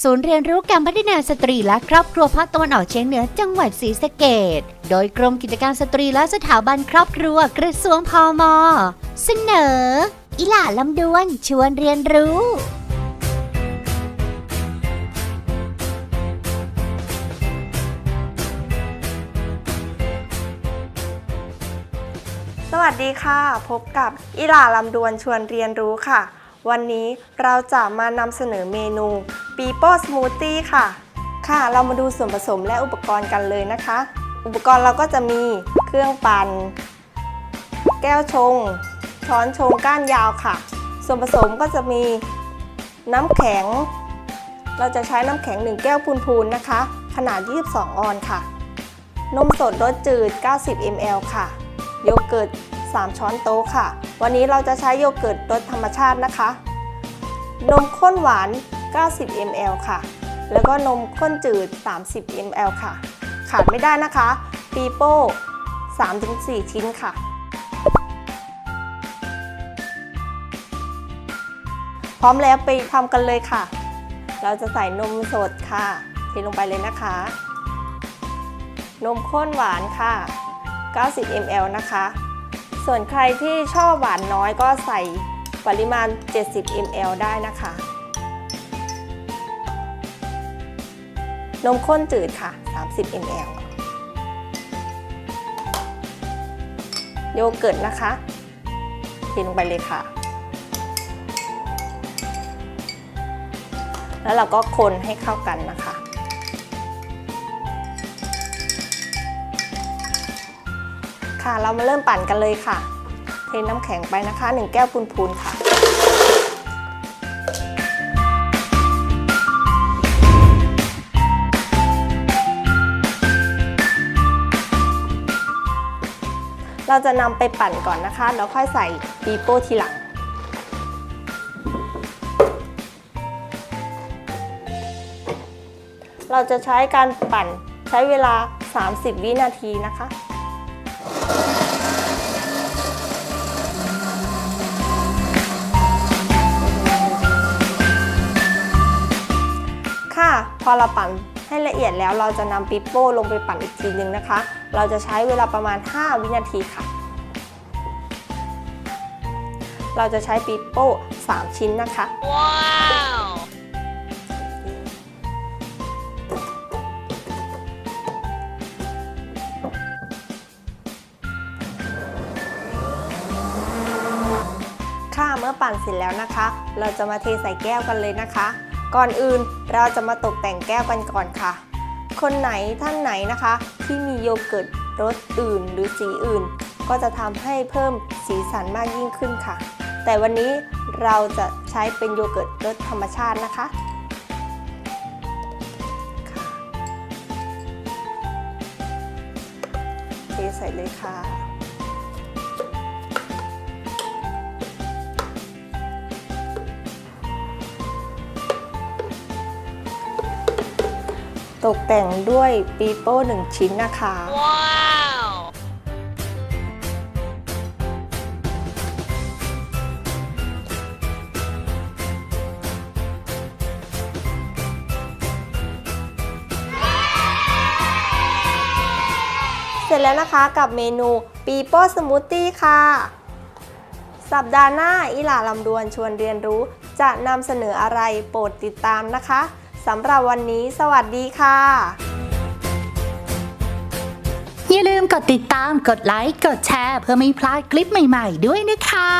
ศูนย์เรียนรู้การพัฒนาสตรีและครอบครัวภาคตะวันออกเฉียงเหนือจังหวัดศรีสะเกดโดยกรมกิจการสตรีและสถาบันครอบครัวกระทรวงพมเสนอ อิหล่าลำดวนชวนเรียนรู้สวัสดีค่ะ พบกับอิหล่าลำดวนชวนเรียนรู้ค่ะ วันนี้เราจะมานำเสนอเมนูปีโป้สมูทตี้ค่ะ ค่ะ เรามาดูส่วนผสมและอุปกรณ์กันเลยนะคะ อุปกรณ์เราก็จะมีเครื่องปั่น แก้วชง ช้อนชงก้านยาวค่ะ ส่วนผสมก็จะมีน้ำแข็ง เราจะใช้น้ำแข็ง 1 แก้วพูนๆนะคะ ขนาด 22 ออนค่ะ นมสดรสจืด 90 ml ค่ะ โยเกิร์ต 3 ช้อนโต๊ะค่ะ วันนี้เราจะใช้โยเกิร์ตรสธรรมชาตินะคะ นมข้นหวาน 90 ml ค่ะ แล้วก็นมข้นจืด 30 ml ค่ะ ขาดไม่ได้นะคะปีโป้ 3-4 ชิ้นค่ะ พร้อมแล้วไปทำกันเลยค่ะ เราจะใส่นมสดค่ะเทลงไปเลยนะคะ นมข้นหวานค่ะ 90 ml นะคะ ส่วนใครที่ชอบหวานน้อยก็ใส่ปริมาณ 70 ml ได้นะคะ นมข้นจืดค่ะ 30 ml โยเกิร์ตนะคะเทลงไปเลยค่ะ แล้วเราก็คนให้เข้ากันนะคะ ค่ะ เรามาเริ่มปั่นกันเลยค่ะ เทน้ำแข็งไปนะคะ 1 แก้วพูนๆค่ะเราจะนำไปปั่นก่อนนะคะ แล้วค่อยใส่ปีโป้ทีหลัง เราจะใช้การปั่นใช้เวลา 30 วินาทีนะคะ พอเราปั่นให้ละเอียดแล้วเราจะนำปิปโป้ลงไปปั่นอีกทีหนึ่งนะคะ เราจะใช้เวลาประมาณ 5 วินาทีค่ะ เราจะใช้ปิปโป้ 3 ชิ้นนะคะค่ะเมื่อปั่นเสร็จแล้วนะคะ เราจะมาเทใส่แก้วกันเลยนะคะ ก่อนอื่นเราจะมาตกแต่งแก้วกันก่อนค่ะ คนไหนท่านไหนนะคะ ที่มีโยเกิร์ตรสอื่นหรือสีอื่น ก็จะทำให้เพิ่มสีสันมากยิ่งขึ้นค่ะ แต่วันนี้เราจะใช้เป็นโยเกิร์ตรสธรรมชาตินะคะค่ะเทใส่เลยค่ะ ตกแต่งด้วยปีโป้หนึ่งชิ้นนะคะเสร็จแล้วนะคะกับเมนูปีโป้สมูทตี้ค่ะ สัปดาห์หน้าอิหล่าลำดวนชวนเรียนรู้จะนำเสนออะไรโปรดติดตามนะคะ สำหรับวันนี้สวัสดีค่ะ อย่าลืมกดติดตาม กดไลค์ กดแชร์ เพื่อไม่พลาดคลิปใหม่ ๆ ด้วยนะคะ